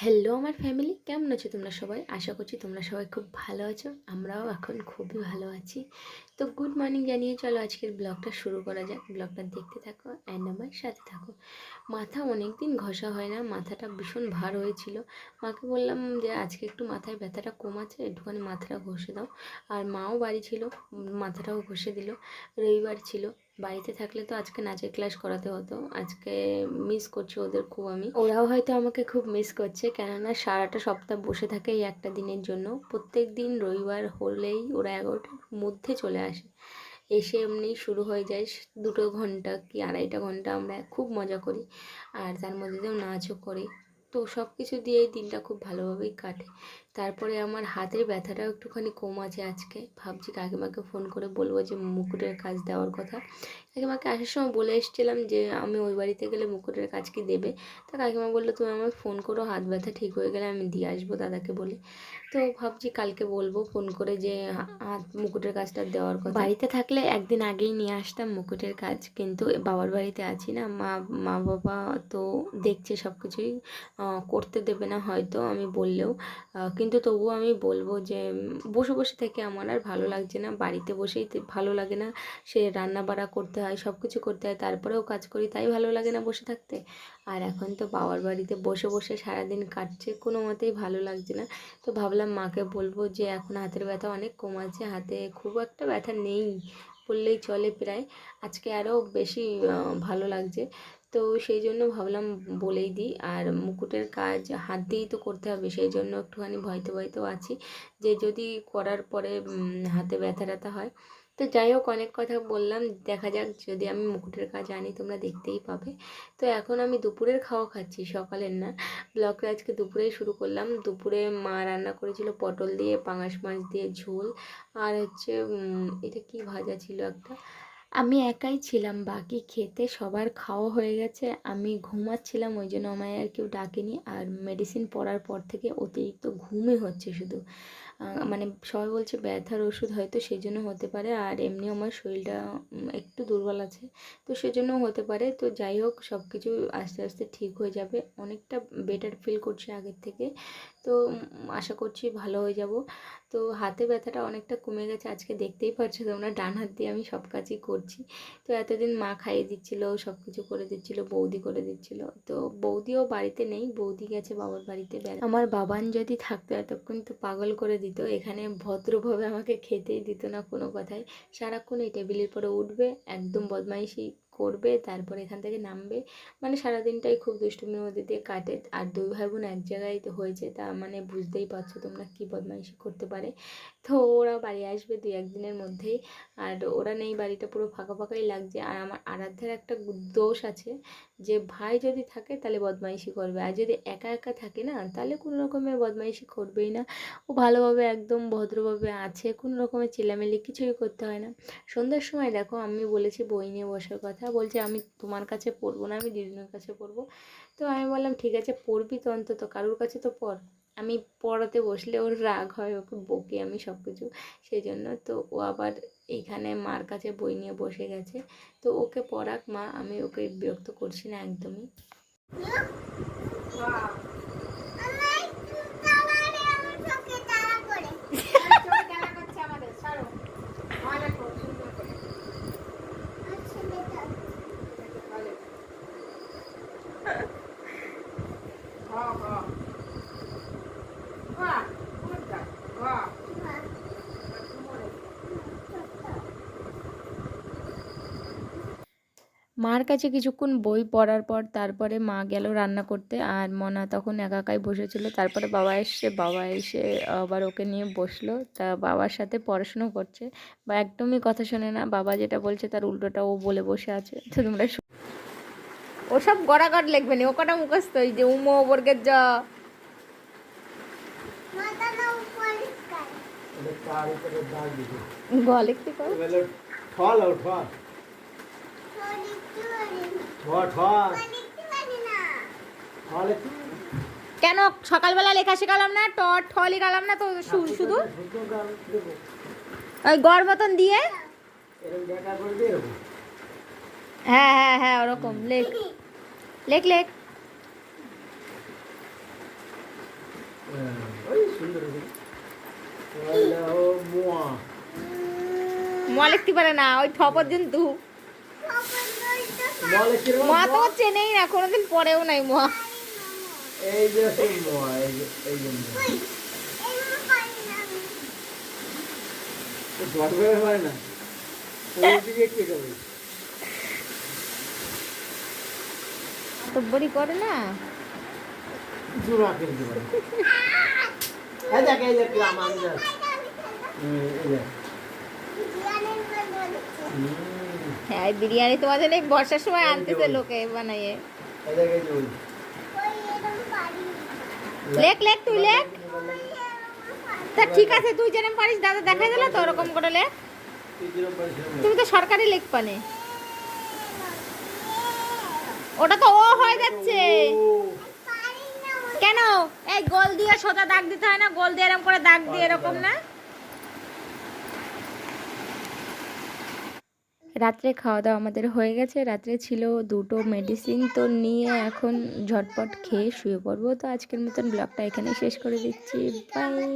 Hello আমার family কেমন আছো তোমরা সবাই? আশা করছি তোমরা সবাই খুব ভালো আছো। আমরাও এখন খুবই ভালো আছি। তো গুড মর্নিং জানিয়ে চলো আজকের ব্লগটা শুরু করা যাক। ব্লগটা দেখতে থাকো অ্যান্ড আমার সাথে থাকো। মাথা অনেক দিন ঘষা হয় না, মাথাটা ভীষণ ভার হয়েছিল। মাকে বললাম যে, আজকে একটু মাথায় ব্যথাটা কম আছে একটুখানি মাথাটা ঘষে দাও। আর মাও বাড়ি ছিল, মাথাটাও ঘষে দিল। রবিবার ছিল। বাড়িতে থাকলে তো আজকে নাচের ক্লাস করাতে হতো। আজকে মিস করছি ওদের খুব আমি। ওরাও হয়তো আমাকে খুব মিস করছে, কেননা সারাটা সপ্তাহ বসে থাকে এই একটা দিনের জন্য। প্রত্যেক দিন রবিবার হলেই ওরা এগারোটার মধ্যে চলে আসে। এসে এমনি শুরু হয়ে যায় দুটো ঘণ্টা কি আড়াইটা ঘণ্টা আমরা খুব মজা করি। আর তার মধ্যে দিয়েও নাচও করি। তো সব কিছু দিয়েই দিনটা খুব ভালোভাবেই কাটে। তারপরে আমার হাতের ব্যথাটাও একটুখানি কম আছে আজকে। ভাবছি কাকিমাকে ফোন করে বলব যে, মুকুটের কাজ দেওয়ার কথা। কাকিমাকে আসার সময় বলে এসেছিলাম যে, আমি ওই বাড়িতে গেলে মুকুটের কাজ কি দেবে? তা কাকিমা বলল, তুমি আমায় ফোন করো, হাত ব্যথা ঠিক হয়ে গেলে আমি দিয়ে আসব দাদাকে বলে। তো ভাবছি কালকে বলব ফোন করে যে, হাত, মুকুটের কাজটা দেওয়ার কথা। বাড়িতে থাকলে একদিন আগেই নিয়ে আসতাম মুকুটের কাজ, কিন্তু বাবার বাড়িতে আছি না। মা মা বাবা তো দেখছে সব কিছুই করতে দেবে না হয়তো, আমি বললেও কিন্তু তবুও আমি বলব যে বসে বসে থেকে আমার আর ভালো লাগছে না। বাড়িতে বসেই ভালো লাগে না। সে রান্না বাড়া করতে হয় সব কিছু করতে হয়, তারপরেও কাজ করি, তাই ভালো লাগে না বসে থাকতে। আর এখন তো বাবার বাড়িতে বসে বসে সারাদিন কাটছে, কোনো মতেই ভালো লাগছে না। তো ভাবলাম মাকে বলব যে, এখন হাতের ব্যথা অনেক কম আছে হাতে খুব একটা ব্যথা নেই বললেই চলে প্রায়। আজকে আরও বেশি ভালো লাগছে। তো সেই জন্য ভাবলাম বলেই দিই। আর মুকুটের কাজ হাত দিয়েই তো করতে হবে সেই জন্য একটুখানি ভয়তে ভয়তেও আছি যে যদি করার পরে হাতে ব্যথা ট্যাথা হয়। তো যাই হোক, অনেক কথা বললাম, দেখা যাক যদি আমি মুকুটের কাজ আনি, তোমরা দেখতেই পাবে। তো এখন আমি দুপুরের খাওয়া খাচ্ছি, সকালের না। ব্লগটা আজকে দুপুরেই শুরু করলাম। দুপুরে মা রান্না করেছিল পটল দিয়ে, পাঙাশ মাছ দিয়ে ঝোল। আর হচ্ছে এটা কি ভাজা ছিল একটা? আমি একাই ছিলাম, বাকি খেতে সবার খাওয়া হয়ে গেছে। আমি ঘুমাচ্ছিলাম, ওই জন্য আমায় আর কেউ ডাকেনি। আর মেডিসিন পড়ার পর থেকে অতিরিক্ত ঘুমই হচ্ছে শুধু। মানে সবাই বলছে ব্যথার ওষুধ হয়তো সেই জন্য হতে পারে, আর এমনি আমার শরীরটা একটু দুর্বল আছে, তো সেজন্য হতে পারে। তো যাই হোক সব কিছু আস্তে আস্তে ঠিক হয়ে যাবে। অনেকটা বেটার ফিল করছি আগের থেকে। তো আশা করছি ভালো হয়ে যাব। তো হাতে ব্যথাটা অনেকটা কমে গেছে, আজকে দেখতেই পাচ্ছ তোমরা, ডান হাত দিয়ে আমি সব কাজই করছি। তো এতদিন মা খাইয়ে দিচ্ছিল সব কিছু করে দিচ্ছিল, বৌদি করে দিচ্ছিল। তো বৌদিও বাড়িতে নেই, বৌদি গেছে বাবার বাড়িতে, বেড়া আমার বাবান যদি থাকতো এতক্ষণ তো পাগল করে দিত। এখানে ভদ্রভাবে আমাকে খেতেই দিত না কোনো কথাই সারাক্ষণ এই টেবিলের পরে উঠবে, একদম বদমাইশি করবে, তারপর এখান থেকে নামবে। মানে সারাদিনটাই খুব দুষ্টুমির মধ্যে দিয়ে কাটে। আর দুই ভাই বোন এক জায়গায় তো হয়েছে, তা মানে বুঝতেই পারছ তোমরা কী বদমাইশি করতে পারে। তো ওরা বাড়ি আসবে দুই একদিনের মধ্যেই। আর ওরা নেই, বাড়িটা পুরো ফাঁকা ফাঁকাই লাগছে। আর আমার আরাধ্যের একটা দোষ আছে যে, ভাই যদি থাকে তাহলে বদমাইশি করবে। আর যদি একা একা থাকে না, তাহলে কোনো রকমের বদমাইশি করবেই না। ও ভালোভাবে একদম ভদ্রভাবে আছে, কোনো রকমের চিল্লামিল্লি কিছুই করতে হয় না। সন্ধ্যার সময় দেখো, আমি বলেছি বই নিয়ে বসার কথা। বলছে, আমি তোমার কাছে পড়ব না, আমি দিদিমার কাছে পড়ব। তো আমি বললাম, ঠিক আছে, পড়বি তো অন্তত, কারোর কাছে তো পড়। আমি পড়াতে বসলে ওর রাগ হয়, ওকে বকে আমি সব কিছু সেই জন্য তো ও আবার এইখানে মার কাছে বই নিয়ে বসে গেছে। তো ওকে পড়াক মা, আমি ওকে বিরক্ত করছি না একদমই। মার কাছে কিছুক্ষণ বই পড়ার পর তারপরে মা গেল রান্না করতে আর মনা তখন একাকাই বসেছিল। তারপরে বাবা এসছে, বাবা এসে আবার ওকে নিয়ে বসল। তা বাবার সাথে পড়াশুনো করছে। বা একদমই কথা শোনে না। বাবা যেটা বলছে তার উল্টোটা ও বলে বসে আছে। তো তোমরা ওসব গড়াগড় লিখবে নি ও কটা মুখস্থ ওই যে উমো, বর্গের একটু কেন সকালবেলা লেখা শেখালাম না, ট, ঠ লেখালাম না তো শুধু? ওই গড় মতন দিয়ে? এরকম। হ্যাঁ হ্যাঁ হ্যাঁ ওরকম লেখ লেখ লেখ হ্যাঁ। মা লিখতে পারে না ওই ঠ পর্যন্ত মা তো চেনেই না কোনোদিন পড়েও নাই মা এই যে এই যে এই যে মুয়া। তো জট বের হয় না ওইদিকে কে করবে তো বড়ি করে না জোড়া কিনতে পারে এই দেখ এই দেখ গ্রাম আমি দেখ হুম, এই করে না? হ্যাঁ বিরিয়ানি তোমাদের এই বর্ষার সময় আনতেছে লোকে বানাইয়ে। দেখ। লেখ লেখ তুই লেখ। তা ঠিক আছে তুই যেরকম পারিস দাদা দেখাই দিল তো ওরকম করে লেখ। তুমি তো সরকারি লেখ পানে। ওটা তো ও হয়ে যাচ্ছে। কেন? এই গোল দিয়ে সোজা দাগ দিতে হয় না? গোল দিয়ে এরকম করে দাগ দিয়ে এরকম না? রাত্রে খাওয়া দাওয়া আমাদের হয়ে গেছে। রাত্রে ছিল দুটো মেডিসিন তো নিয়ে এখন ঝটপট খেয়ে শুয়ে পড়ব। তো আজকের মতন ব্লগটা এখানে শেষ করে দিচ্ছি। বাই